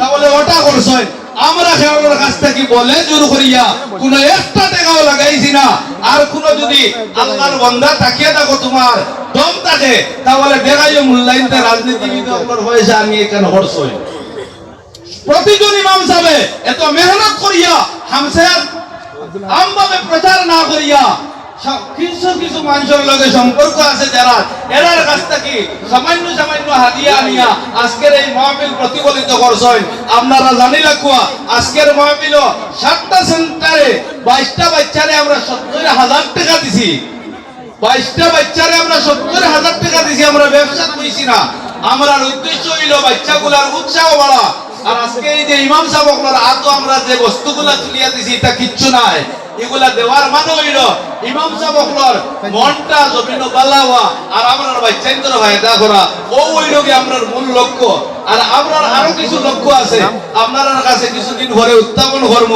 তাহলে ওটা করছেন আমরা খেলার কাছ থেকে বলে জোর করিয়া, কোন একটা টাকাও লাগাইছি না। আর কোন যদি আল্লাহর বন্ধা তাকিয়ে থাকো, তোমার দম থাকে, তাহলে দেখাইও মূল্যায়নতে রাজনীতিবিদ হয়েছে আমি এখানে হরছই প্রতিজন ইমাম সাহেব এত মেহনত করিয়া হামসার আমভাবে প্রচার না করিয়া কিছু কিছু মানুষের লগে সম্পর্ক আছে যারা, এরার কাছ থেকে সামান্য সামান্য হাদিয়া আনিয়া আজকের এই মাহফিল প্রতিফলিত করছেন। আপনারা জানি রাখুয়া আজকের মাহফিল সাতটা সেন্টারে বাইশটা বাচ্চারে আমরা সত্তর হাজার টাকা দিছি। বাইশটা বাচ্চারে আমরা সত্তর হাজার টাকা দিছি, আমরা ব্যবসা কইছি না। আমরা উদ্দেশ্য হইল বাচ্চাগুলার উৎসাহ বাড়া। আর আজকে এই যে ইমাম সাহেব আপনার আমরা যে বস্তুগুলা তুলিয়া দিছি, এটা কিচ্ছু নাই। এগুলা দেওয়ার মানে হইল ইমাম সাহেব আপনার মনটা জমিন বালাওয়া আর আমরা বাচ্চাইন্তর ফায়দা করা ও হইল কি আপনার মূল লক্ষ্য। আর আপনার আরও কিছু লক্ষ্য আছে আপনার কাছে কিছুদিন পরে উত্থাপন কর্ম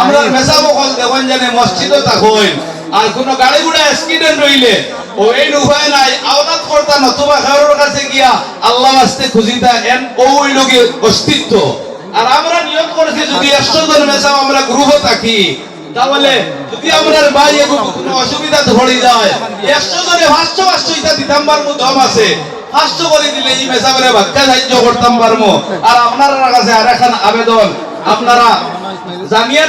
আমরা মেসাব কল দেখুন জানে মসজিদও থাকুন আর কোন গাড়ি গুড়া অ্যাক্সিডেন্ট হইলে ও এই উপায় নাই আওনাত করতা নতুবা কারোর কাছে গিয়া আল্লাহ আস্তে খুঁজিতা এন ও ওই লোকের অস্তিত্ব। আর আমরা নিয়ত করেছি যদি একশো জন মেসাম আমরা গ্রুপে থাকি তাহলে যদি আমরা ভাই এগুলো কোনো অসুবিধা ধরে যায়, একশো জনে পাঁচশো পাঁচশো ইটা দিতাম পারব আছে। পাঁচশো করে দিলে এই মেসামের বাক্যা সাহায্য করতাম পারব। আর আপনার কাছে আর এখন আবেদন, আপনারা জানিয়ে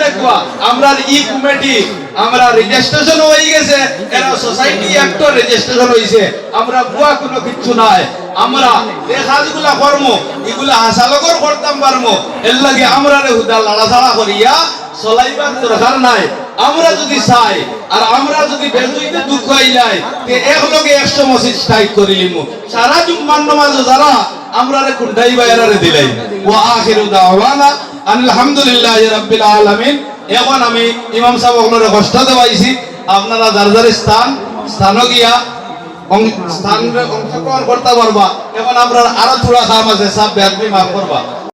আমরা ই কমিটি, আমরা রেজিস্ট্রেশন হয়ে গেছে, এরা সোসাইটি একটা রেজিস্ট্রেশন হইছে। আমরা বুয়া কোনো কিচ্ছু নাই। আমরা এই কাজগুলা কর্ম এগুলা হাসালকর করতাম পারমো এর লাগে আমরা হুদা লাড়াছাড়া করিয়া চলাইবার দরকার নাই। আমরা যদি চাই, আর আমরা যদি বেজুইতে দুঃখ যায় তে এক লগে একশো মসজিদ স্ট্রাইক করিলিম সারা জুম্মান নামাজ যারা আমরা রে কুন্ডাই বাইরারে দিলাই। ওয়া আখিরু দাওয়ানা আলহামদুলিল্লাহি রাব্বিল আলামিন। এখন আমি ইমাম সাহেব আপনারা কষ্ট দেওয়াইছি। আপনারা যার যার স্থান, স্থানও গিয়া স্থান অংশগ্রহণ করতে পারবা। এখন আমরা আরও থোড়া কাম আছে সব ব্যাধি মাফ করবা।